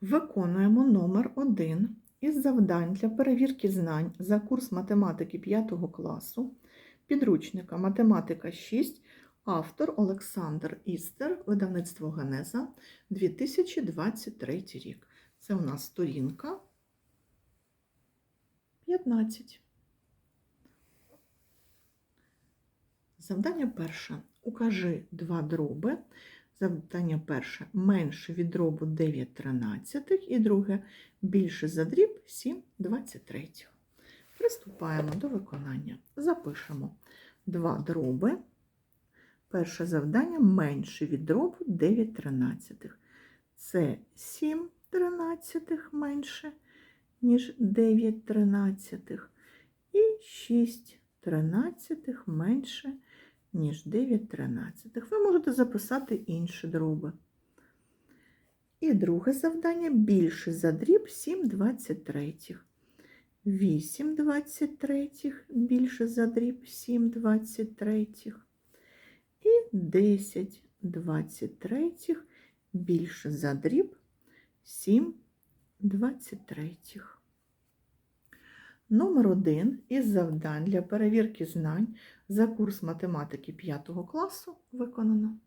Виконуємо номер 1 із завдань для перевірки знань за курс математики 5 класу, підручника Математика 6, автор Олександр Істер, видавництво Генеза, 2023 рік. Це у нас сторінка 15. Завдання перше. Укажи два дроби. Завдання перше менше від дробу 9 тринадцятих і друге більше за дріб 7 23. Приступаємо до виконання. Запишемо два дроби. Перше завдання менше від дробу 9 тринадцятих. Це 7 тринадцятих менше, ніж 9 тринадцятих. І 6 тринадцятих менше, ніж 9 тринадцятих. Ви можете записати інші дроби. І друге завдання більше за дріб 7 23. 8 23 більше за дріб 7 23. І 10 23 більше за дріб 7 23. Номер 1 із завдань для перевірки знань за курс математики 5 класу виконано.